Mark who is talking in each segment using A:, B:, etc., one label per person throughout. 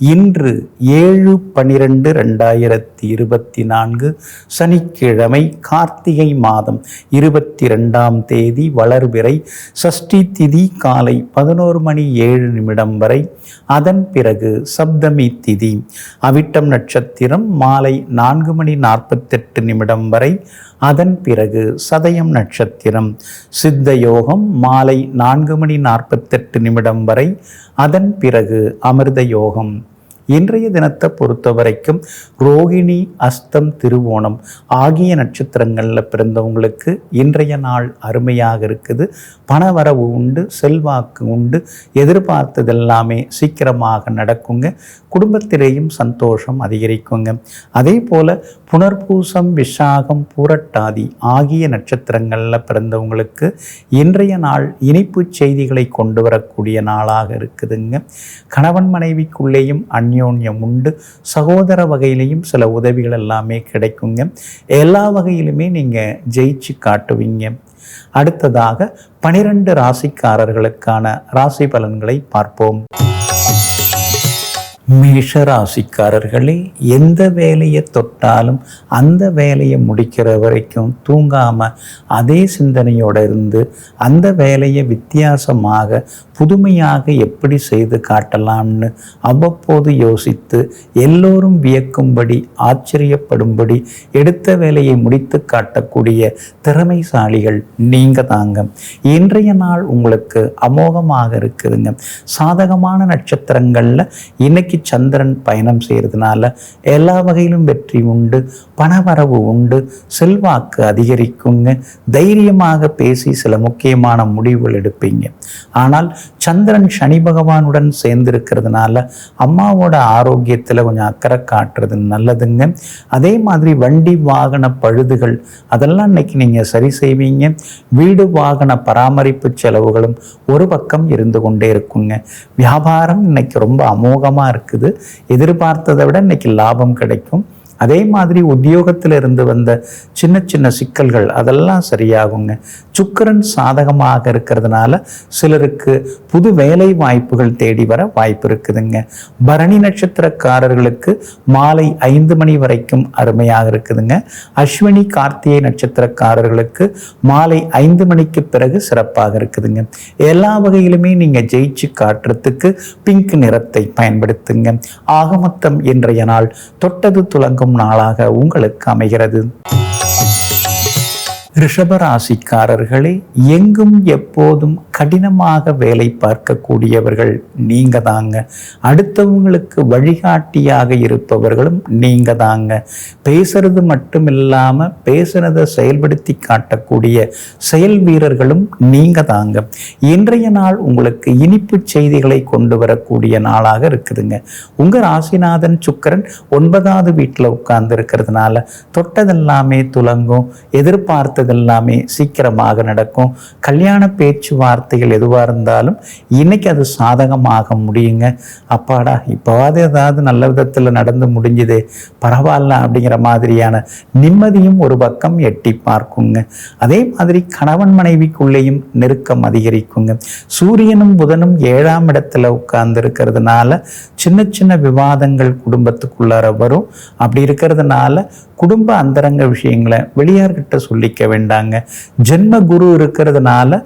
A: இன்று ஏழு பனிரெண்டு ரெண்டாயிரத்தி இருபத்தி நான்கு சனிக்கிழமை கார்த்திகை மாதம் இருபத்தி ரெண்டாம் தேதி வளர்பிறை சஷ்டி திதி காலை பதினோரு மணி ஏழு நிமிடம் வரை. அதன் பிறகு சப்தமி திதி. அவிட்டம் நட்சத்திரம் மாலை நான்கு மணி நாற்பத்தெட்டு நிமிடம் வரை. அதன் பிறகு சதயம் நட்சத்திரம். சித்த யோகம் மாலை நான்கு மணி நாற்பத்தெட்டு நிமிடம் வரை. அதன் பிறகு அமிர்த யோகம். இன்றைய தினத்தை பொறுத்த வரைக்கும் ரோகிணி அஸ்தம் திருவோணம் ஆகிய நட்சத்திரங்களில் பிறந்தவங்களுக்கு இன்றைய நாள் அருமையாக இருக்குது. பணவரவு உண்டு செல்வாக்கு உண்டு எதிர்பார்த்தது எல்லாமே சீக்கிரமாக நடக்குங்க. குடும்பத்திலேயும் சந்தோஷம் அதிகரிக்குங்க. அதே போல் புனர்பூசம் விஷாகம் பூரட்டாதி ஆகிய நட்சத்திரங்களில் பிறந்தவங்களுக்கு இன்றைய நாள் இனிப்பு செய்திகளை கொண்டு வரக்கூடிய நாளாக இருக்குதுங்க. கணவன் மனைவிக்குள்ளேயும் அந்யோன்யம் உண்டு. சகோதர வகையிலையும் சில உதவிகள் எல்லாமே கிடைக்குங்க. எல்லா வகையிலுமே நீங்கள் ஜெயிச்சு காட்டுவீங்க. அடுத்ததாக பனிரெண்டு ராசிக்காரர்களுக்கான ராசி பலன்களை பார்ப்போம். மேஷராசிக்காரர்களே எந்த வேலையை தொட்டாலும் அந்த வேலையை முடிக்கிற வரைக்கும் தூங்காமல் அதே சிந்தனையோடு இருந்து அந்த வேலையை வித்தியாசமாக புதுமையாக எப்படி செய்து காட்டலாம்னு அவ்வப்போது யோசித்து எல்லோரும் வியக்கும்படி ஆச்சரியப்படும்படி எடுத்த வேலையை முடித்து காட்டக்கூடிய திறமைசாலிகள் நீங்க தாங்க. இன்றைய நாள் உங்களுக்கு அமோகமாக இருக்குதுங்க. சாதகமான நட்சத்திரங்களில் இன்னைக்கு சந்திரன் பயணம் செய்கிறதுனால எல்லா வகையிலும் வெற்றி உண்டு பணவரவு உண்டு செல்வாக்கு அதிகரிக்குங்க. தைரியமாக பேசி சில முக்கியமான முடிவுகள் எடுப்பீங்க. ஆனால் சந்திரன் சனி பகவானுடன் சேர்ந்திருக்கிறதுனால அம்மாவோட ஆரோக்கியத்தில் கொஞ்சம் அக்கறை காட்டுறது நல்லதுங்க. அதே மாதிரி வண்டி வாகன பழுதுகள் அதெல்லாம் இன்னைக்கு நீங்கள் சரி செய்வீங்க. வீடு வாகன பராமரிப்பு செலவுகளும் ஒரு பக்கம் இருந்து கொண்டே இருக்குங்க. வியாபாரம் இன்னைக்கு ரொம்ப அமோகமாக இருக்குது. எதிர்பார்த்ததை விட இன்னைக்கு லாபம் கிடைக்கும். அதே மாதிரி உத்தியோகத்தில் இருந்து வந்த சின்ன சின்ன சிக்கல்கள் அதெல்லாம் சரியாகுங்க. சுக்கரன் சாதகமாக இருக்கிறதுனால சிலருக்கு புது வேலை வாய்ப்புகள் தேடி வர வாய்ப்பு இருக்குதுங்க. பரணி நட்சத்திரக்காரர்களுக்கு மாலை ஐந்து மணி வரைக்கும் அருமையாக இருக்குதுங்க. அஸ்வினி கார்த்திகை நட்சத்திரக்காரர்களுக்கு மாலை ஐந்து மணிக்கு பிறகு சிறப்பாக இருக்குதுங்க. எல்லா வகையிலுமே நீங்கள் ஜெயிச்சு காட்டுறதுக்கு பிங்க் நிறத்தை பயன்படுத்துங்க. ஆகமொத்தம் இன்றைய நாள் தொட்டது துலங்கும் நாளாக உங்களுக்கு அமைகிறது. ரிஷபராசிக்காரர்களே எங்கும் எப்போதும் கடினமாக வேலை பார்க்கக்கூடியவர்கள் நீங்க தாங்க அடுத்தவங்களுக்கு வழிகாட்டியாக இருப்பவர்களும் நீங்க தாங்க பேசுறது மட்டும் இல்லாமல் பேசுனதை செயல்படுத்தி காட்டக்கூடிய செயல் வீரர்களும் நீங்க தாங்க இன்றைய நாள் உங்களுக்கு இனிப்பு செய்திகளை கொண்டு வரக்கூடிய நாளாக இருக்குதுங்க. உங்க ராசிநாதன் சுக்கரன் ஒன்பதாவது வீட்டில் உட்கார்ந்து இருக்கிறதுனால தொட்டதெல்லாமே துலங்கும் எதிர்பார்த்ததெல்லாமே சீக்கிரமாக நடக்கும். கல்யாண பேச்சுவார்த்தை வார்த்தைகள் எதுவாக இருந்தாலும் இன்னைக்கு அது சாதகமாக முடியுங்க. அப்பாடா இப்போவாது ஏதாவது நல்ல விதத்தில் நடந்து முடிஞ்சுது பரவாயில்ல அப்படிங்கிற மாதிரியான நிம்மதியும் ஒரு பக்கம் எட்டி பார்க்குங்க. அதே மாதிரி கணவன் மனைவிக்குள்ளேயும் நெருக்கம் அதிகரிக்குங்க. சூரியனும் புதனும் ஏழாம் இடத்துல உட்கார்ந்து இருக்கிறதுனால சின்ன சின்ன விவாதங்கள் குடும்பத்துக்குள்ளார வரும். அப்படி இருக்கிறதுனால குடும்ப அந்தரங்க விஷயங்களை வெளியார்கிட்ட சொல்லிக்க வேண்டாங்க. ஜென்ம குரு இருக்கிறதுனால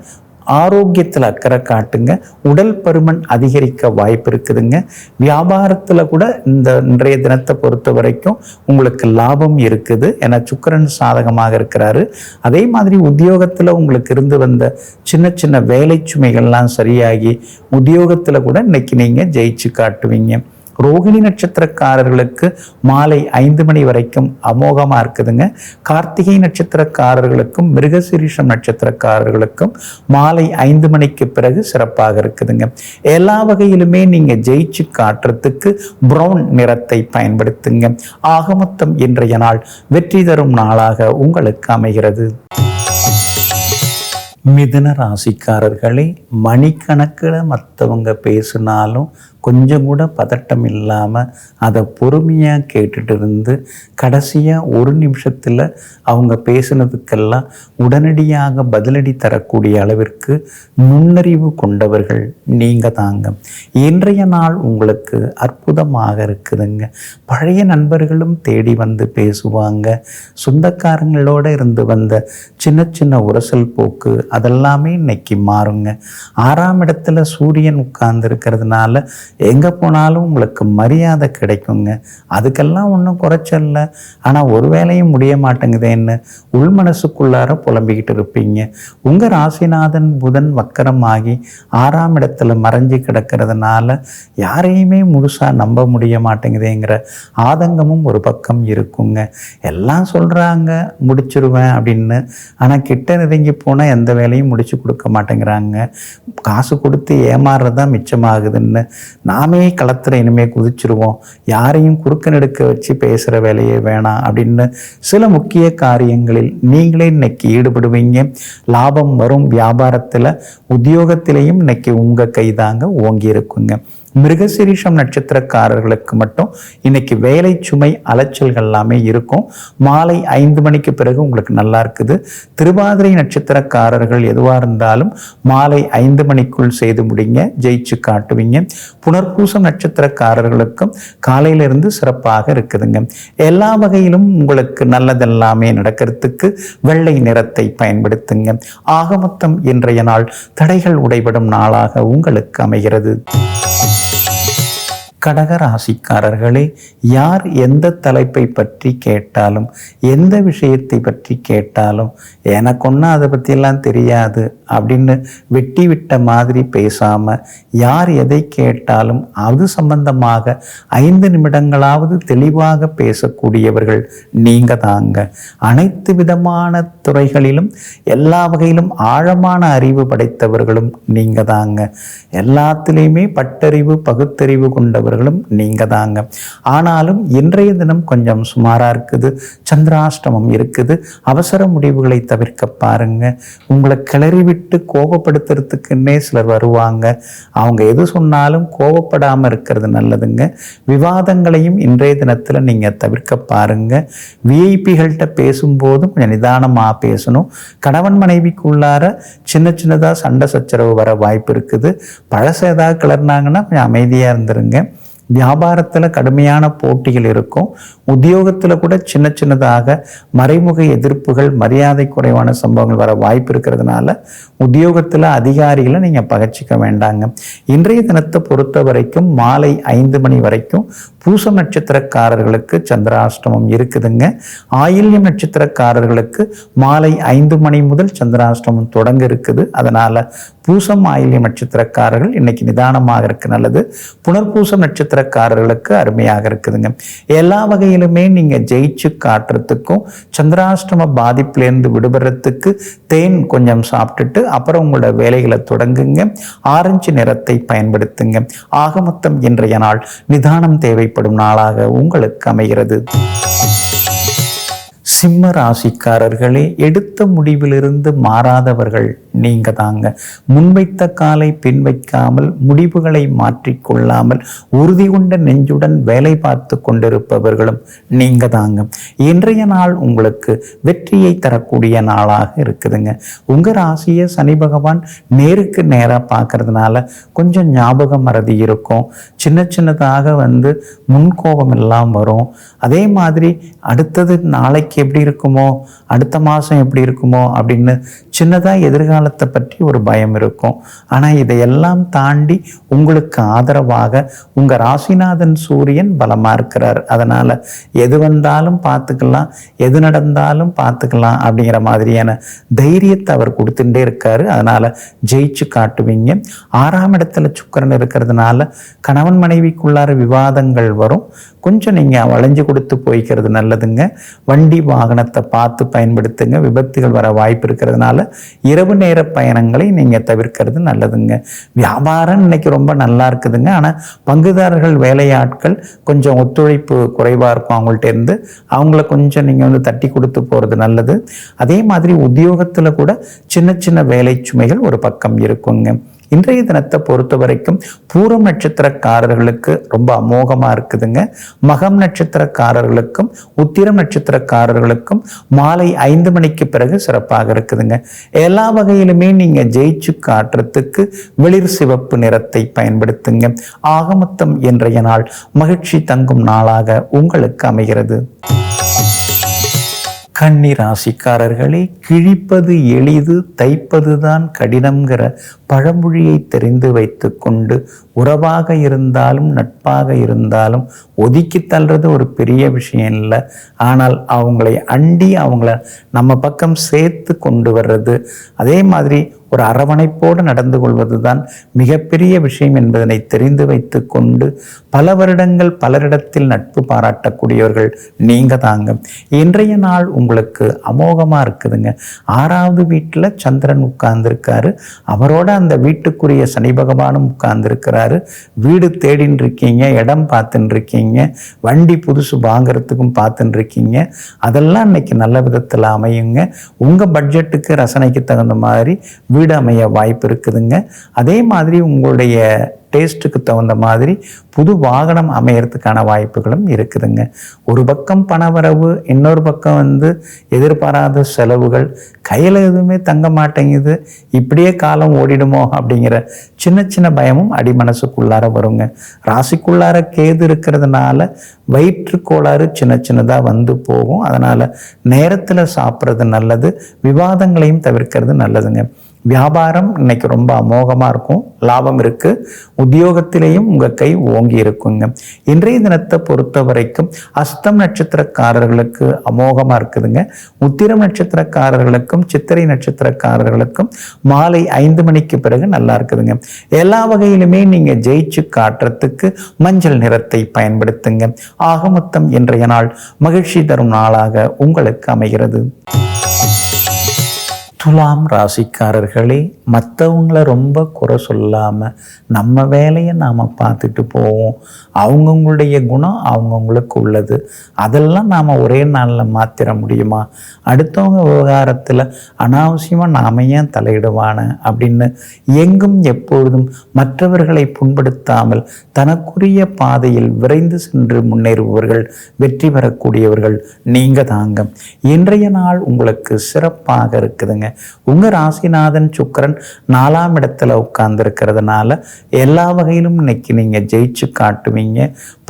A: ஆரோக்கியத்தில் அக்கறை காட்டுங்க. உடல் பருமன் அதிகரிக்க வாய்ப்பு இருக்குதுங்க. வியாபாரத்தில் கூட இந்த இன்றைய தினத்தை பொறுத்த வரைக்கும் உங்களுக்கு லாபம் இருக்குது. ஏன்னா சுக்கரன் சாதகமாக இருக்கிறாரு. அதே மாதிரி உத்தியோகத்தில் உங்களுக்கு இருந்து வந்த சின்ன சின்ன வேலை சுமைகள்லாம் சரியாகி உத்தியோகத்தில் கூட இன்னைக்கு நீங்கள் ஜெயிச்சு காட்டுவீங்க. ரோகிணி நட்சத்திரக்காரர்களுக்கு மாலை ஐந்து மணி வரைக்கும் அமோகமாக இருக்குதுங்க. கார்த்திகை நட்சத்திரக்காரர்களுக்கும் மிருகசிரீஷம் நட்சத்திரக்காரர்களுக்கும் மாலை ஐந்து மணிக்கு பிறகு சிறப்பாக இருக்குதுங்க. எல்லா வகையிலுமே நீங்கள் ஜெயிச்சு காட்டுறதுக்கு ப்ரௌன் நிறத்தை பயன்படுத்துங்க. ஆகமொத்தம் இன்றைய நாள் வெற்றி தரும் நாளாக உங்களுக்கு அமைகிறது. மிதுன ராசிக்காரர்களே மணிக்கணக்கில் மற்றவங்க பேசினாலும் கொஞ்சம் கூட பதட்டம் இல்லாமல் அதை பொறுமையாக கேட்டுட்டு இருந்து கடைசியாக ஒரு நிமிஷத்தில் அவங்க பேசுனதுக்கெல்லாம் உடனடியாக பதிலடி தரக்கூடிய அளவிற்கு நுண்ணறிவு கொண்டவர்கள் நீங்கள் தாங்க. இன்றைய நாள் உங்களுக்கு அற்புதமாக இருக்குதுங்க. பழைய நண்பர்களும் தேடி வந்து பேசுவாங்க. சொந்தக்காரங்களோட இருந்து வந்த சின்ன சின்ன உரசல் போக்கு அதெல்லாமே இன்னைக்கு மாறுங்க. ஆறாம் இடத்துல சூரியன் உட்கார்ந்து இருக்கிறதுனால எங்கே போனாலும் உங்களுக்கு மரியாதை கிடைக்குங்க. அதுக்கெல்லாம் ஒன்றும் குறைச்சல்ல. ஆனால் ஒரு வேலையும் முடிய மாட்டேங்குதேன்னு உள் மனசுக்குள்ளார புலம்பிக்கிட்டு இருப்பீங்க. உங்கள் ராசிநாதன் புதன் வக்கரமாகி ஆறாம் இடத்துல மறைஞ்சு கிடக்கிறதுனால யாரையுமே முழுசாக நம்ப முடிய மாட்டேங்குதேங்கிற ஆதங்கமும் ஒரு பக்கம் இருக்குங்க. எல்லாம் சொல்கிறாங்க முடிச்சிருவேன் அப்படின்னு. ஆனால் கிட்ட நெருங்கி போனால் எந்த வேலையும் முடிச்சு கொடுக்க மாட்டேங்கிறாங்க. காசு கொடுத்து ஏமாறுறது தான் மிச்சமாகுதுன்னு நாமே களத்தில் இனிமேல் குதிச்சிருவோம். யாரையும் குறுக்க நெடுக்க வச்சு பேசுகிற வேலையே வேணாம் அப்படின்னு சில முக்கிய காரியங்களில் நீங்களே இன்னைக்கு ஈடுபடுவீங்க. லாபம் வரும் வியாபாரத்தில் உத்தியோகத்திலையும் இன்னைக்கு உங்கள் கைதாங்க ஓங்கி இருக்குங்க மிருகசிரீஷம் நட்சத்திரக்காரர்களுக்கு மட்டும் இன்னைக்கு வேலை சுமை அலைச்சல்கள் எல்லாமே இருக்கும். மாலை ஐந்து மணிக்கு பிறகு உங்களுக்கு நல்லா இருக்குது. திருவாதிரை நட்சத்திரக்காரர்கள் எதுவாக இருந்தாலும் மாலை ஐந்து மணிக்குள் செய்து முடிங்க ஜெயிச்சு காட்டுவீங்க. புனர்பூசம் நட்சத்திரக்காரர்களுக்கும் காலையிலிருந்து சிறப்பாக இருக்குதுங்க. எல்லா வகையிலும் உங்களுக்கு நல்லதெல்லாமே நடக்கிறதுக்கு வெள்ளை நிறத்தை பயன்படுத்துங்க. ஆக மொத்தம் இன்றைய நாள் தடைகள் உடைபடும் நாளாக உங்களுக்கு அமைகிறது. கடக ராசிக்காரர்களே யார் எந்த தலைப்பை பற்றி கேட்டாலும் எந்த விஷயத்தை பற்றி கேட்டாலும் எனக்கு ஒன்றும் அதை பற்றியெல்லாம் தெரியாது அப்படின்னு வெட்டி விட்ட மாதிரி பேசாமல் யார் எதை கேட்டாலும் அது சம்பந்தமாக ஐந்து நிமிடங்களாவது தெளிவாக பேசக்கூடியவர்கள் நீங்கள் தாங்க. அனைத்து விதமான துறைகளிலும் எல்லா வகையிலும் ஆழமான அறிவு படைத்தவர்களும் நீங்கள் தாங்க. எல்லாத்துலேயுமே பட்டறிவு பகுத்தறிவு கொண்டவர் கொண்டவர்களும் நீங்கள் தாங்க. ஆனாலும் இன்றைய தினம் கொஞ்சம் சுமாராக இருக்குது. சந்திராஷ்டமம் இருக்குது. அவசர முடிவுகளை தவிர்க்க பாருங்க. உங்களை கிளறி விட்டு கோபப்படுத்துறதுக்குன்னே சிலர் வருவாங்க. அவங்க எது சொன்னாலும் கோபப்படாமல் இருக்கிறது நல்லதுங்க. விவாதங்களையும் இன்றைய தினத்தில் நீங்கள் தவிர்க்க பாருங்க. விஐபிகள்கிட்ட பேசும்போதும் கொஞ்சம் நிதானமாக பேசணும். கணவன் மனைவிக்குள்ளார சின்ன சின்னதாக சண்டை சச்சரவு வர வாய்ப்பு இருக்குது. பழச ஏதாவது கிளறினாங்கன்னா கொஞ்சம் அமைதியாக இருந்துருங்க. வியாபாரத்தில் கடுமையான போட்டிகள் இருக்கும். உத்தியோகத்தில் கூட சின்ன சின்னதாக மறைமுக எதிர்ப்புகள் மரியாதை குறைவான சம்பவங்கள் வர வாய்ப்பு இருக்கிறதுனால உத்தியோகத்தில் அதிகாரிகளை நீங்கள் பகச்சிக்க வேண்டாங்க. இன்றைய தினத்தை பொறுத்த வரைக்கும் மாலை ஐந்து மணி வரைக்கும் பூச நட்சத்திரக்காரர்களுக்கு சந்திராஷ்டமம் இருக்குதுங்க. ஆயில்யம் நட்சத்திரக்காரர்களுக்கு மாலை ஐந்து மணி முதல் சந்திராஷ்டமம் தொடங்க இருக்குது. அதனால் பூசம் ஆயில்ய நட்சத்திரக்காரர்கள் இன்னைக்கு நிதானமாக இருக்கு நல்லது. புனர்பூசம் நட்சத்திரக்காரர்களுக்கு அருமையாக இருக்குதுங்க. எல்லா வகையிலுமே நீங்கள் ஜெயிச்சு காட்டுறதுக்கும் சந்திராஷ்டம பாதிப்புலேருந்து விடுபடுறதுக்கு தேன் கொஞ்சம் சாப்பிட்டுட்டு அப்புறம் உங்களோட வேலைகளை தொடங்குங்க. ஆரஞ்சு நிறத்தை பயன்படுத்துங்க. ஆக மொத்தம் இன்றைய நாள் நிதானம் தேவைப்படும் நாளாக உங்களுக்கு அமைகிறது. சிம்ம ராசிக்காரர்களே எடுத்த முடிவிலிருந்து மாறாதவர்கள் நீங்க தாங்க முன்வைத்த காலை பின் வைக்காமல் முடிவுகளை மாற்றிக்கொள்ளாமல் உறுதி கொண்ட நெஞ்சுடன் வேலை பார்த்து கொண்டிருப்பவர்களும் நீங்க தாங்க இன்றைய நாள் உங்களுக்கு வெற்றியை தரக்கூடிய நாளாக இருக்குதுங்க. உங்க ராசியை சனி பகவான் நேருக்கு நேராக பார்க்கறதுனால கொஞ்சம் ஞாபகம் மறதி இருக்கும். சின்ன சின்னதாக வந்து முன்கோபம் எல்லாம் வரும். அதே மாதிரி அடுத்தது நாளைக்கு எப்படி இருக்குமோ அடுத்த மாதம் எப்படி இருக்குமோ அப்படின்னு சின்னதாக எதிர்காலத்தை பற்றி ஒரு பயம் இருக்கும். ஆனால் இதையெல்லாம் தாண்டி உங்களுக்கு ஆதரவாக உங்கள் ராசிநாதன் சூரியன் பலமாக இருக்கிறார். அதனால் எது வந்தாலும் பார்த்துக்கலாம் எது நடந்தாலும் பார்த்துக்கலாம் அப்படிங்கிற மாதிரியான தைரியத்தை அவர் கொடுத்துட்டே இருக்காரு. அதனால் ஜெயிச்சு காட்டுவீங்க. ஆறாம் இடத்துல சுக்கரன் இருக்கிறதுனால கணவன் மனைவிக்குள்ளார விவாதங்கள் வரும். கொஞ்சம் நீங்கள் வளைஞ்சு கொடுத்து போய்க்கிறது நல்லதுங்க. வண்டி வாகனத்தை பார்த்து பயன்படுத்துங்க. விபத்துகள் வர வாய்ப்பு இருக்கிறதுனால இரவு நேர பயணங்களை நீங்கள் தவிர்க்கிறது நல்லதுங்க. வியாபாரம் இன்னைக்கு ரொம்ப நல்லா இருக்குதுங்க. ஆனால் பங்குதாரர்கள் வேலையாட்கள் கொஞ்சம் ஒத்துழைப்பு குறைவாக இருக்கும் அவங்கள்ட்ட இருந்து. அவங்கள கொஞ்சம் நீங்கள் வந்து தட்டி கொடுத்து போகிறது நல்லது. அதே மாதிரி உத்தியோகத்தில் கூட சின்ன சின்ன வேலை சுமைகள் ஒரு பக்கம் இருக்குங்க. இன்றைய தினத்தை பொறுத்த வரைக்கும் பூரம் நட்சத்திரக்காரர்களுக்கு ரொம்ப அமோகமாக இருக்குதுங்க. மகம் நட்சத்திரக்காரர்களுக்கும் உத்திரம் நட்சத்திரக்காரர்களுக்கும் மாலை ஐந்து மணிக்கு பிறகு சிறப்பாக இருக்குதுங்க. எல்லா வகையிலுமே நீங்க ஜெயிச்சு காட்டுறதுக்கு வெளிர் சிவப்பு நிறத்தை பயன்படுத்துங்க. ஆகமத்தம் இன்றைய நாள் மகிழ்ச்சி தங்கும் நாளாக உங்களுக்கு அமைகிறது. கன்னி ராசிக்காரர்களே கிழிப்பது எளிது தைப்பதுதான் கடினம்ங்கிற பழமொழியை தெரிந்து வைத்துக்கொண்டு உறவாக இருந்தாலும் நட்பாக இருந்தாலும் ஒதுக்கி தள்ளுறது ஒரு பெரிய விஷயம் இல்லை. ஆனால் அவங்களை அண்டி அவங்கள நம்ம பக்கம் சேர்த்து கொண்டு வர்றது அதே மாதிரி ஒரு அரவணைப்போடு நடந்து கொள்வது தான் மிகப்பெரிய விஷயம் என்பதனை தெரிந்து வைத்து கொண்டு பல வருடங்கள் பலரிடத்தில் நட்பு பாராட்டக்கூடியவர்கள் நீங்க தாங்க. இன்றைய நாள் உங்களுக்கு அமோகமாக இருக்குதுங்க. ஆறாவது வீட்டில் சந்திரன் உட்கார்ந்துருக்காரு. அவரோட அந்த வீட்டுக்குரிய சனி பகவானும் உட்கார்ந்துருக்கிறாரு. வீடு தேடின்னு இருக்கீங்க இடம் பார்த்துன்னு இருக்கீங்க வண்டி புதுசு வாங்குறதுக்கும் பார்த்துன்னு இருக்கீங்க அதெல்லாம் இன்னைக்கு நல்ல விதத்தில் அமையுங்க. உங்கள் பட்ஜெட்டுக்கு ரசனைக்கு தகுந்த மாதிரி வீடு அமைய வாய்ப்பு இருக்குதுங்க. அதே மாதிரி உங்களுடைய டேஸ்ட்டுக்கு தகுந்த மாதிரி புது வாகனம் அமையறதுக்கான வாய்ப்புகளும் இருக்குதுங்க. ஒரு பக்கம் பணவரவு இன்னொரு பக்கம் வந்து எதிர்பாராத செலவுகள் கையில் எதுவுமே தங்க மாட்டேங்குது இப்படியே காலம் ஓடிடுமோ அப்படிங்கிற சின்ன சின்ன பயமும் அடி மனசுக்குள்ளார வருங்க. ராசிக்குள்ளார கேது இருக்கிறதுனால வயிற்று கோளாறு சின்ன சின்னதாக வந்து போகும். அதனால் நேரத்தில் சாப்பிட்றது நல்லது விவாதங்களையும் தவிர்க்கிறது நல்லதுங்க. வியாபாரம் இன்னைக்கு ரொம்ப அமோகமாக இருக்கும். லாபம் இருக்கு. உத்தியோகத்திலேயும் உங்கள் கை ஓங்கி இருக்குங்க. இன்றைய தினத்தை பொறுத்த வரைக்கும் அஸ்தம் நட்சத்திரக்காரர்களுக்கு அமோகமாக இருக்குதுங்க. உத்திரம் நட்சத்திரக்காரர்களுக்கும் சித்திரை நட்சத்திரக்காரர்களுக்கும் மாலை ஐந்து மணிக்கு பிறகு நல்லா இருக்குதுங்க. எல்லா வகையிலுமே நீங்கள் ஜெயிச்சு காட்டுறதுக்கு மஞ்சள் நிறத்தை பயன்படுத்துங்க. ஆகமொத்தம் இன்றைய நாள் மகிழ்ச்சி தரும் நாளாக உங்களுக்கு அமைகிறது. துலாம் ராசிக்காரர்களே மற்றவங்கள ரொம்ப குறை சொல்லாமல் நம்ம வேலையை நாம் பார்த்துட்டு போவோம். அவங்கவுங்களுடைய குணம் அவங்கவுங்களுக்கு உள்ளது. அதெல்லாம் நாம் ஒரே நாளில் மாற்றிட முடியுமா? அடுத்தவங்க விவகாரத்தில் அனாவசியமாக நாம ஏன் தலையிடுவான அப்படின்னு எங்கும் எப்பொழுதும் மற்றவர்களை புண்படுத்தாமல் தனக்குரிய பாதையில் விரைந்து சென்று முன்னேறுபவர்கள் வெற்றி பெறக்கூடியவர்கள் நீங்கள் தாங்க. இன்றைய நாள் உங்களுக்கு சிறப்பாக இருக்குதுங்க. உங்கள் ராசிநாதன் சுக்கரன் நாலாம் இடத்துல உட்கார்ந்துருக்கிறதுனால எல்லா வகையிலும் இன்னைக்கு நீங்கள் ஜெயிச்சு காட்டுவீங்க.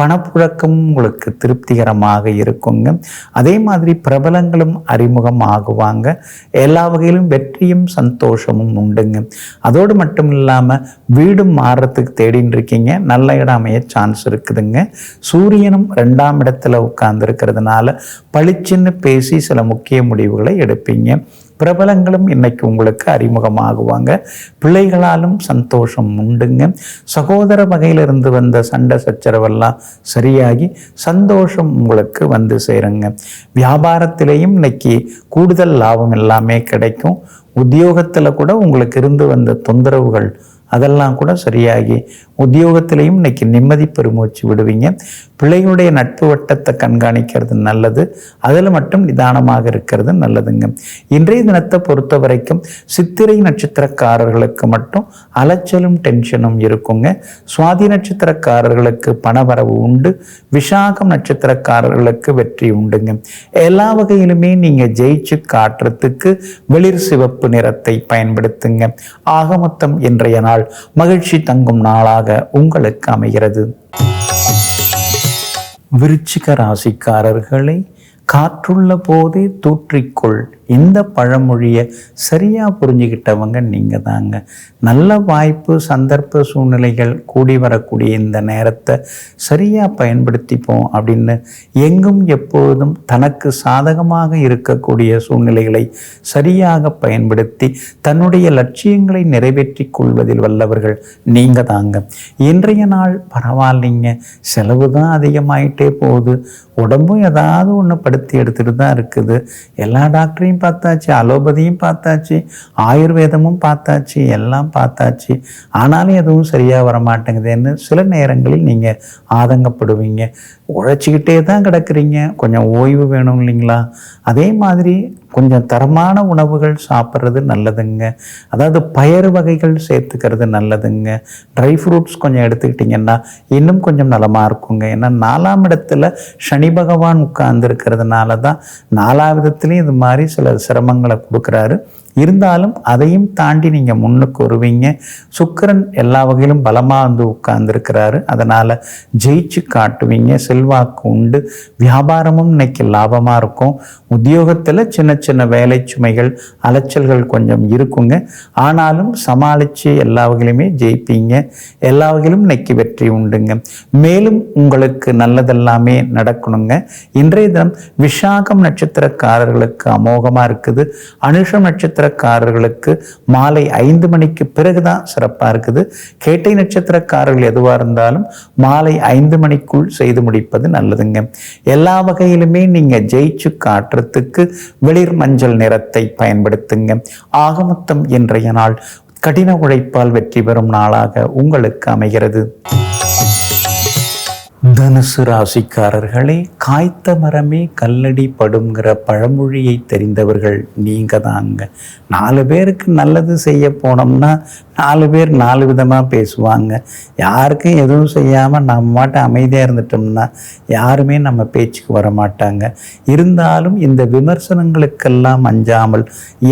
A: பணப்புழக்கம் உங்களுக்கு திருப்திகரமாக இருக்குங்க. அதே மாதிரி பிரபலங்களும் அறிமுகம் ஆகுவாங்க. எல்லா வகையிலும் வெற்றியும் சந்தோஷமும் உண்டுங்க. அதோடு மட்டும் இல்லாமல் வீடும் மாறுறதுக்கு தேடின்னு இருக்கீங்க நல்ல இடம் அமைய சான்ஸ் இருக்குதுங்க. சூரியனும் ரெண்டாம் இடத்துல உட்கார்ந்துருக்கிறதுனால பளிச்சுன்னு பேசி சில முக்கிய முடிவுகளை எடுப்பீங்க. பிரபலங்களும் இன்னைக்கு உங்களுக்கு அறிமுகமாகுவாங்க. பிள்ளைகளாலும் சந்தோஷம் உண்டுங்க. சகோதர வகையிலிருந்து வந்த சண்டை சச்சரவெல்லாம் சரியாகி சந்தோஷம் உங்களுக்கு வந்து சேருங்க. வியாபாரத்திலையும் இன்னைக்கு கூடுதல் லாபம் எல்லாமே கிடைக்கும். உத்தியோகத்தில் கூட உங்களுக்கு இருந்து வந்த தொந்தரவுகள் அதெல்லாம் கூட சரியாகி உத்தியோகத்திலையும் இன்னைக்கு நிம்மதி பெருமூச்சு விடுவீங்க. பிள்ளைகளுடைய நட்பு வட்டத்தை கண்காணிக்கிறது நல்லது. அதில் மட்டும் நிதானமாக இருக்கிறது நல்லதுங்க. இன்றைய தினத்தை பொறுத்த வரைக்கும் சித்திரை நட்சத்திரக்காரர்களுக்கு மட்டும் அலைச்சலும் டென்ஷனும் இருக்குங்க. சுவாதி நட்சத்திரக்காரர்களுக்கு பணவரவு உண்டு. விஷாகம் நட்சத்திரக்காரர்களுக்கு வெற்றி உண்டுங்க. எல்லா வகையிலுமே நீங்கள் ஜெயிச்சு காட்டுறதுக்கு வெளிர் சிவப்பு நிறத்தை பயன்படுத்துங்க. ஆகமொத்தம் இன்றைய நாள் மகிழ்ச்சி தங்கும் நாளாக உங்களுக்கு அமைகிறது. விருச்சிக ராசிக்காரர்களை காற்றுள்ள போதே தூற்றிக்கொள். இந்த பழமொழியை சரியாக புரிஞ்சுக்கிட்டவங்க நீங்கள் தாங்க. நல்ல வாய்ப்பு சந்தர்ப்ப சூழ்நிலைகள் கூடி வரக்கூடிய இந்த நேரத்தை சரியாக பயன்படுத்திப்போம் அப்படின்னு எங்கும் எப்பொழுதும் தனக்கு சாதகமாக இருக்கக்கூடிய சூழ்நிலைகளை சரியாக பயன்படுத்தி தன்னுடைய லட்சியங்களை நிறைவேற்றி கொள்வதில் வல்லவர்கள் நீங்கள் தாங்க. இன்றைய நாள் பரவாயில்லைங்க. செலவு தான் அதிகமாயிட்டே போகுது. உடம்பும் ஏதாவது ஒன்று படுத்தி எடுத்துகிட்டு தான் இருக்குது. எல்லா டாக்டரையும் பார்த்தாச்சு அலோபதியும் பார்த்தாச்சு ஆயுர்வேதமும் பார்த்தாச்சு எல்லாம் பார்த்தாச்சு. ஆனாலும் எதுவும் சரியாக வர மாட்டேங்குதுன்னு சில நேரங்களில் நீங்கள் ஆதங்கப்படுவீங்க. உழைச்சிக்கிட்டே தான் கிடக்குறீங்க. கொஞ்சம் ஓய்வு வேணும் இல்லைங்களா? அதே மாதிரி கொஞ்சம் தரமான உணவுகள் சாப்பிட்றது நல்லதுங்க. அதாவது பயறு வகைகள் சேர்த்துக்கிறது நல்லதுங்க. ட்ரை ஃப்ரூட்ஸ் கொஞ்சம் எடுத்துக்கிட்டிங்கன்னா இன்னும் கொஞ்சம் நலமாக இருக்குங்க. ஏன்னா நாலாம் இடத்துல சனி பகவான் உட்கார்ந்துருக்கிறதுனால தான் நாலாவிதத்துலேயும் இது மாதிரி சில சிரமங்களை கொடுக்குறாரு. இருந்தாலும் அதையும் தாண்டி நீங்கள் முன்னுக்கு வருவீங்க. சுக்கரன் எல்லா வகையிலும் பலமாக வந்து உட்கார்ந்துருக்கிறாரு. அதனால் ஜெயிச்சு காட்டுவீங்க. செல்வாக்கு உண்டு. வியாபாரமும் இன்னைக்கு லாபமாக இருக்கும். உத்தியோகத்தில் சின்ன சின்ன வேலை சுமைகள் அலைச்சல்கள் கொஞ்சம் இருக்குங்க. ஆனாலும் சமாளித்து எல்லா வகையிலுமே ஜெயிப்பீங்க. எல்லா வகையிலும் இன்னைக்கு வெற்றி உண்டுங்க. மேலும் உங்களுக்கு நல்லதெல்லாமே நடக்கணுங்க. இன்றைய தினம் விஷாகம் நட்சத்திரக்காரர்களுக்கு அமோகமாக இருக்குது. அனுஷம் நட்சத்திரக்காரர்களுக்கு மாலை ஐந்து மணிக்கு பிறகுதான் சிறப்பாக இருக்குது. கேட்டை நட்சத்திரக்காரர்கள் எதுவாக இருந்தாலும் மாலை ஐந்து மணிக்குள் செய்து முடிப்பது நல்லதுங்க. எல்லா வகையிலுமே நீங்கள் ஜெயிச்சு காட்டுறதுக்கு வெளிர் மஞ்சள் நிறத்தை பயன்படுத்துங்க. ஆகமொத்தம் இன்றைய நாள் கடின உழைப்பால் வெற்றி பெறும் நாளாக உங்களுக்கு அமைகிறது. தனுசு ராசிக்காரர்களே காய்த்த மரமே கல்லடி படுங்கிற பழமொழியை தெரிந்தவர்கள் நீங்க தாங்க. நாலு பேருக்கு நல்லது செய்ய போனோம்னா நாலு பேர் நாலு விதமாக பேசுவாங்க. யாருக்கும் எதுவும் செய்யாமல் நம்ம மாட்ட அமைதியாக இருந்துட்டோம்னா யாருமே நம்ம பேச்சுக்கு வர மாட்டாங்க இருந்தாலும் இந்த விமர்சனங்களுக்கெல்லாம் அஞ்சாமல்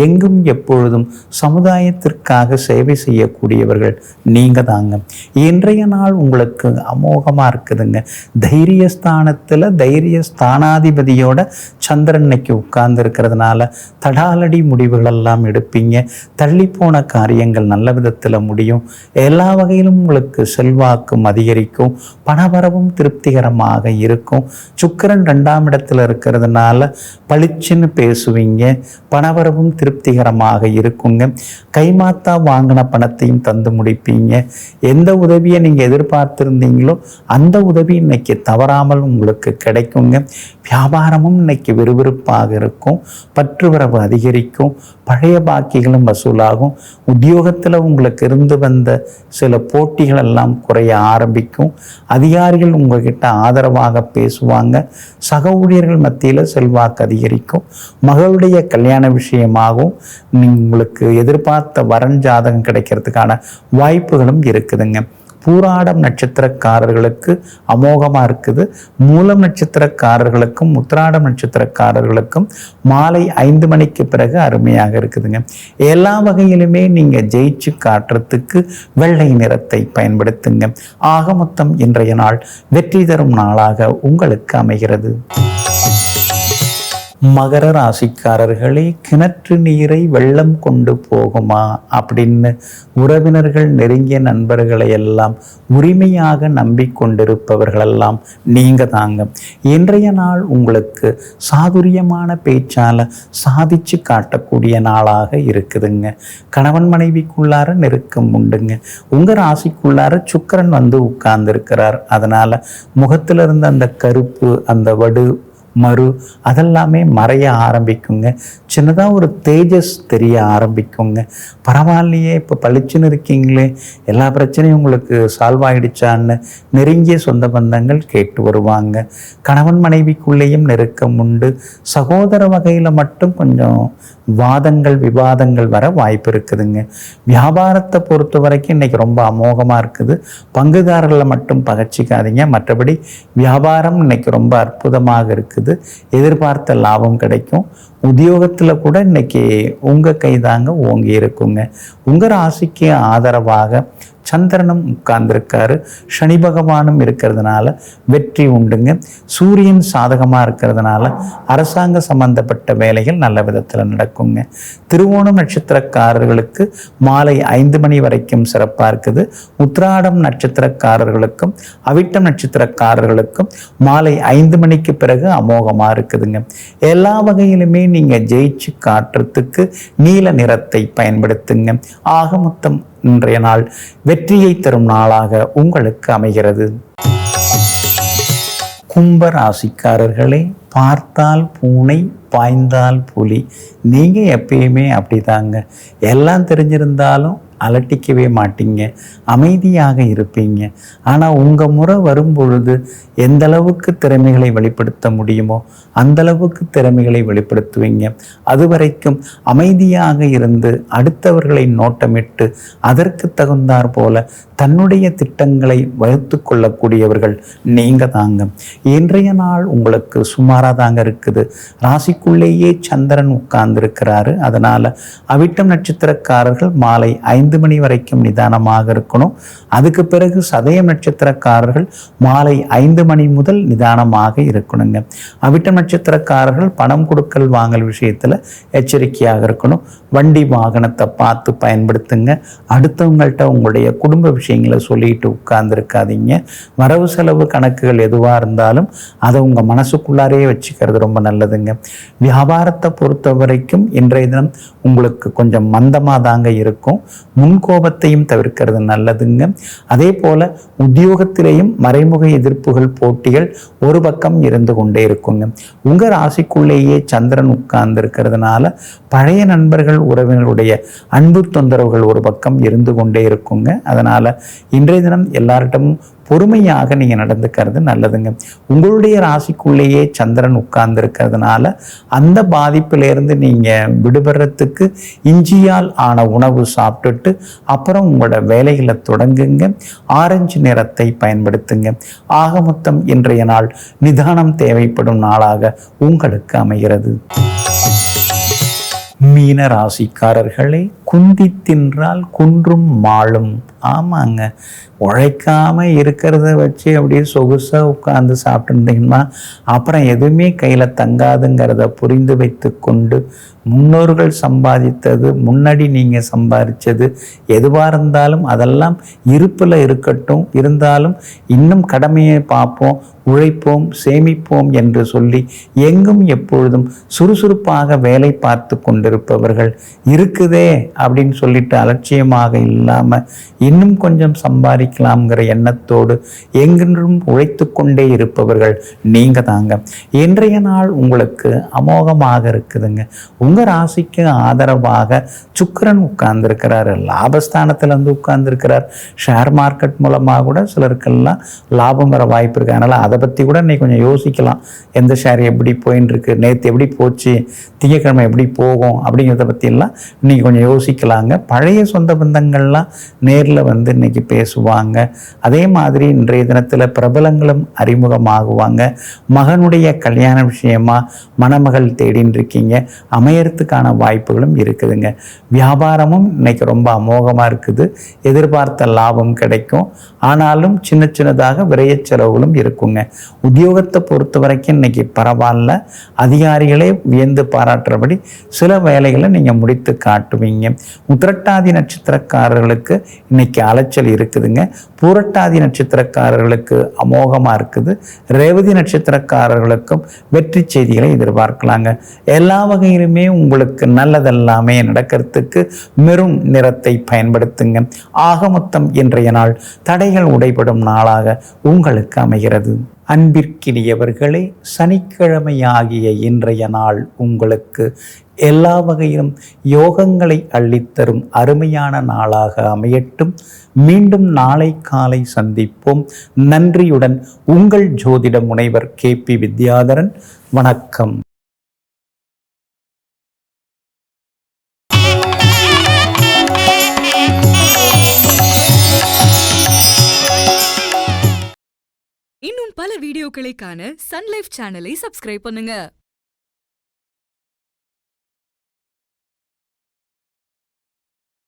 A: எங்கும் எப்பொழுதும் சமுதாயத்திற்காக சேவை செய்யக்கூடியவர்கள் நீங்கள் தாங்க. இன்றைய நாள் உங்களுக்கு அமோகமாக இருக்குதுங்க. தைரியஸ்தானத்தில் தைரிய ஸ்தானாதிபதியோட சந்திரன் உட்கார்ந்து இருக்கிறதுனால தடாலடி முடிவுகளெல்லாம் எடுப்பீங்க. தள்ளிப்போன காரியங்கள் நல்ல விதத்தில் முடியும். எல்லா வகையிலும் உங்களுக்கு செல்வாக்கும் அதிகரிக்கும். பணவரவும் திருப்திகரமாக இருக்கும். சுக்கிரன் ரெண்டாம் இடத்துல இருக்கிறதுனால பளிச்சுன்னு பேசுவீங்க. பணவரவும் திருப்திகரமாக இருக்குங்க. கைமாத்தா வாங்கின பணத்தையும் தந்து முடிப்பீங்க. எந்த உதவியை நீங்கள் எதிர்பார்த்திருந்தீங்களோ அந்த உதவி இன்னைக்கு தவறாமல் உங்களுக்கு கிடைக்குங்க. வியாபாரமும் இன்னைக்கு விறுவிறுப்பாக இருக்கும். பற்றுவரவு அதிகரிக்கும். பழைய பாக்கிகளும் வசூலாகும். உத்தியோகத்தில் உங்களுக்கு இருந்து வந்த சில போட்டிகள் எல்லாம் குறைய ஆரம்பிக்கும். அதிகாரிகள் உங்ககிட்ட ஆதரவாக பேசுவாங்க. சக ஊழியர்கள் மத்தியில் செல்வாக்கு அதிகரிக்கும். மகளுடைய கல்யாண விஷயமாகவும் உங்களுக்கு எதிர்பார்த்த வரன் ஜாதகம் கிடைக்கிறதுக்கான வாய்ப்புகளும் இருக்குதுங்க. பூராடம் நட்சத்திரக்காரர்களுக்கு அமோகமாக இருக்குது. மூலம் நட்சத்திரக்காரர்களுக்கும் உத்திராடம் நட்சத்திரக்காரர்களுக்கும் மாலை ஐந்து மணிக்கு பிறகு அருமையாக இருக்குதுங்க. எல்லா வகையிலுமே நீங்கள் ஜெயிச்சு காட்டுறதுக்கு வெள்ளை நிறத்தை பயன்படுத்துங்க. ஆக மொத்தம் இன்றைய நாள் வெற்றி தரும் நாளாக உங்களுக்கு அமைகிறது. மகர ராசிக்காரர்களே கிணற்று நீரை வெள்ளம் கொண்டு போகுமா? அப்படின்னு உறவினர்கள் நெருங்கிய நண்பர்களை எல்லாம் உரிமையாக நம்பிக்கொண்டிருப்பவர்களெல்லாம் நீங்க தாங்க. இன்றைய நாள் உங்களுக்கு சாதுரியமான பேச்சால சாதிச்சு காட்டக்கூடிய நாளாக இருக்குதுங்க. கணவன் மனைவிக்குள்ளார நெருக்கம் உண்டுங்க. உங்க ராசிக்குள்ளார சுக்கரன் வந்து உட்கார்ந்துருக்கிறார். அதனால முகத்திலிருந்து அந்த கருப்பு அந்த வடு மறு அதெல்லாமே மறைய ஆரம்பிக்குங்க. சின்னதாக ஒரு தேஜஸ் தெரிய ஆரம்பிக்குங்க. பரவாயில்லையே இப்போ பளிச்சுன்னு இருக்கீங்களே எல்லா பிரச்சனையும் உங்களுக்கு சால்வ் ஆகிடுச்சான்னு நெருங்கிய சொந்த பந்தங்கள் கேட்டு வருவாங்க. கணவன் மனைவிக்குள்ளேயும் நெருக்கம் உண்டு. சகோதர வகையில் மட்டும் கொஞ்சம் வாதங்கள் விவாதங்கள் வர வாய்ப்பு இருக்குதுங்க. வியாபாரத்தை பொறுத்த வரைக்கும் இன்னைக்கு ரொம்ப அமோகமாக இருக்குது. பங்குதாரர்களை மட்டும் பகச்சிக்காதீங்க. மற்றபடி வியாபாரம் இன்னைக்கு ரொம்ப அற்புதமாக இருக்குது. எதிர்பார்த்த லாபம் கிடைக்கும். உத்தியோகத்தில் கூட இன்னைக்கு உங்கள் கைதாங்க ஓங்கி இருக்குங்க. உங்கள் ராசிக்கு ஆதரவாக சந்திரனும் உட்கார்ந்துருக்காரு. சனி பகவானும் இருக்கிறதுனால வெற்றி உண்டுங்க. சூரியன் சாதகமாக இருக்கிறதுனால அரசாங்க சம்பந்தப்பட்ட வேலைகள் நல்ல விதத்தில் நடக்குங்க. திருவோணம் நட்சத்திரக்காரர்களுக்கு மாலை ஐந்து மணி வரைக்கும் சிறப்பாக இருக்குது. உத்ராடம் நட்சத்திரக்காரர்களுக்கும் அவிட்டம் நட்சத்திரக்காரர்களுக்கும் மாலை ஐந்து மணிக்கு பிறகு அமோகமாக இருக்குதுங்க. எல்லா வகையிலுமே நீங்கள் ஜெயிச்சு காட்டுறதுக்கு நீல நிறத்தை பயன்படுத்துங்க. ஆக மொத்தம் இன்றைய நாள் வெற்றியை தரும் நாளாக உங்களுக்கு அமைகிறது. கும்ப ராசிக்காரர்களே பார்த்தால் பூனை பாய்ந்தால் புலி. நீங்கள் எப்பயுமே அப்படிதாங்க. எல்லாம் தெரிஞ்சிருந்தாலும் அலட்டிக்கவே மாட்டீங்க. அமைதியாக இருப்பீங்க. ஆனால் உங்கள் முறை வரும்பொழுது எந்த அளவுக்கு திறமைகளை வெளிப்படுத்த முடியுமோ அந்த அளவுக்கு திறமைகளை வெளிப்படுத்துவீங்க. அது வரைக்கும் அமைதியாக இருந்து அடுத்தவர்களை நோட்டமிட்டு அதற்கு தகுந்தாற் போல தன்னுடைய திட்டங்களை வகுத்து கொள்ளக்கூடியவர்கள் நீங்க தாங்க. இன்றைய நாள் உங்களுக்கு சுமாராக தாங்க இருக்குது. ராசிக்குள்ளேயே சந்திரன் உட்கார்ந்துருக்கிறாரு. அதனால அவிட்டம் நட்சத்திரக்காரர்கள் மாலை ஐந்து மணி வரைக்கும் நிதானமாக இருக்கணும். அதுக்கு பிறகு சதயம் நட்சத்திரக்காரர்கள் மாலை ஐந்து மணி முதல் நிதானமாக இருக்கணுங்க. அவிட்ட நட்சத்திரக்காரர்கள் பணம் கொடுக்கல் வாங்கல் விஷயத்தில் எச்சரிக்கையாக இருக்கணும். வண்டி வாகனத்தை பார்த்து பயன்படுத்துங்க. அடுத்தவங்கள்ட்ட உங்களுடைய குடும்ப விஷயங்களை சொல்லிட்டு உட்கார்ந்துருக்காதீங்க. வரவு செலவு கணக்குகள் எதுவாக இருந்தாலும் அதை உங்கள் மனசுக்குள்ளாரே வச்சுக்கிறது ரொம்ப நல்லதுங்க. வியாபாரத்தை பொறுத்த வரைக்கும் இன்றைய தினம் உங்களுக்கு கொஞ்சம் மந்தமாக தாங்க இருக்கும். முன்கோபத்தையும் தவிர்க்கிறது நல்லதுங்க. அதே போல உத்தியோகத்திலேயும் மறைமுக எதிர்ப்புகள் போட்டிகள் ஒரு பக்கம் இருந்து கொண்டே இருக்குங்க. உங்க ராசிக்குள்ளேயே சந்திரன் உட்கார்ந்து இருக்கிறதுனால பழைய நண்பர்கள் உறவினருடைய அன்பு தொந்தரவுகள் ஒரு பக்கம் இருந்து கொண்டே இருக்குங்க. அதனால இன்றைய தினம் எல்லார்கிட்டமும் பொறுமையாக நீங்கள் நடந்துக்கிறது நல்லதுங்க. உங்களுடைய ராசிக்குள்ளேயே சந்திரன் உட்கார்ந்துருக்கிறதுனால அந்த பாதிப்பிலேருந்து நீங்கள் விடுபடுறதுக்கு இஞ்சியால் ஆன உணவு சாப்பிட்டுட்டு அப்புறம் உங்களோட வேலைகளை தொடங்குங்க. ஆரஞ்சு நிறத்தை பயன்படுத்துங்க. ஆக மொத்தம் இன்றைய நாள் நிதானம் தேவைப்படும் நாளாக உங்களுக்கு அமைகிறது. மீன ராசிக்காரர்களே குந்தி தின்றால் குன்றும் மாளும். ஆமாங்க. உழைக்காம இருக்கிறத வச்சு அப்படியே சொகுசாக உட்காந்து சாப்பிட்டுருந்தீங்கன்னா அப்புறம் எதுவுமே கையில் தங்காதுங்கிறத புரிந்து வைத்து கொண்டு முன்னோர்கள் சம்பாதித்தது முன்னாடி நீங்கள் சம்பாதிச்சது எதுவாக இருந்தாலும் அதெல்லாம் இருப்பில் இருக்கட்டும். இருந்தாலும் இன்னும் கடமையை பார்ப்போம் உழைப்போம் சேமிப்போம் என்று சொல்லி எங்கும் எப்பொழுதும் சுறுசுறுப்பாக வேலை பார்த்து கொண்டிருப்பவர்கள் இருக்குதே அப்படின்னு சொல்லிட்டு அலட்சியமாக இல்லாமல் இன்னும் கொஞ்சம் சம்பாதிக்கலாம்ங்கிற எண்ணத்தோடு எங்கென்றும் உழைத்து கொண்டே இருப்பவர்கள் நீங்கள் தாங்க. இன்றைய நாள் உங்களுக்கு அமோகமாக இருக்குதுங்க. உங்கள் ராசிக்கு ஆதரவாக சுக்கரன் உட்கார்ந்துருக்கிறார் லாபஸ்தானத்தில் வந்து உட்கார்ந்துருக்கிறார். ஷேர் மார்க்கெட் மூலமாக கூட சிலருக்கெல்லாம் லாபம் வர வாய்ப்பு இருக்கு. அதனால் அதை பற்றி கூட இன்னைக்கு கொஞ்சம் யோசிக்கலாம். எந்த ஷேர் எப்படி போயின்னு இருக்கு நேற்று எப்படி போச்சு திங்கக்கிழமை எப்படி போகும் அப்படிங்கிறத பற்றியெல்லாம் இன்னைக்கு கொஞ்சம் யோசிக்கலாங்க. பழைய சொந்த பந்தங்கள்லாம் நேரில் வந்து இன்றைக்கி பேசுவாங்க. அதே மாதிரி இன்றைய தினத்தில் பிரபலங்களும் அறிமுகமாகுவாங்க. மகனுடைய கல்யாண விஷயமா மணமகள் தேடின்னு இருக்கீங்க அமையறதுக்கான வாய்ப்புகளும் இருக்குதுங்க. வியாபாரமும் இன்றைக்கி ரொம்ப அமோகமாக இருக்குது. எதிர்பார்த்த லாபம் கிடைக்கும். ஆனாலும் சின்ன சின்னதாக விரைய செலவுகளும் இருக்குங்க. உத்தியோகத்தை பொறுத்த வரைக்கும் இன்றைக்கி பரவாயில்ல. அதிகாரிகளே வியந்து பாராட்டுறபடி சில வேலைகளை நீங்கள் முடித்து காட்டுவீங்க. உத்திரட்டாதி நட்சத்திரக்காரர்களுக்கு இன்னைக்கு அலைச்சல் இருக்குதுங்க. பூரட்டாதி நட்சத்திரக்காரர்களுக்கு அமோகமாக இருக்குது. ரேவதி நட்சத்திரக்காரர்களுக்கும் வெற்றி செய்திகளை எதிர்பார்க்கலாங்க. எல்லா வகையிலுமே உங்களுக்கு நல்லதெல்லாமே நடக்கிறதுக்கு மெரும் நிறத்தை பயன்படுத்துங்க. ஆக மொத்தம் இன்றைய நாள் தடைகள் உடைபடும் நாளாக உங்களுக்கு அமைகிறது. அன்பிற்கினியவர்களே சனிக்கிழமையாகிய இன்றைய நாள் உங்களுக்கு எல்லா வகையிலும் யோகங்களை அள்ளித்தரும் அருமையான நாளாக அமையட்டும். மீண்டும் நாளை காலை சந்திப்போம். நன்றியுடன் உங்கள் ஜோதிட முனைவர் கே பி வித்யாதரன். வணக்கம்.
B: இன்னும் பல வீடியோக்களை காண சன்லைஃப் சேனலை சப்ஸ்கிரைப் பண்ணுங்க.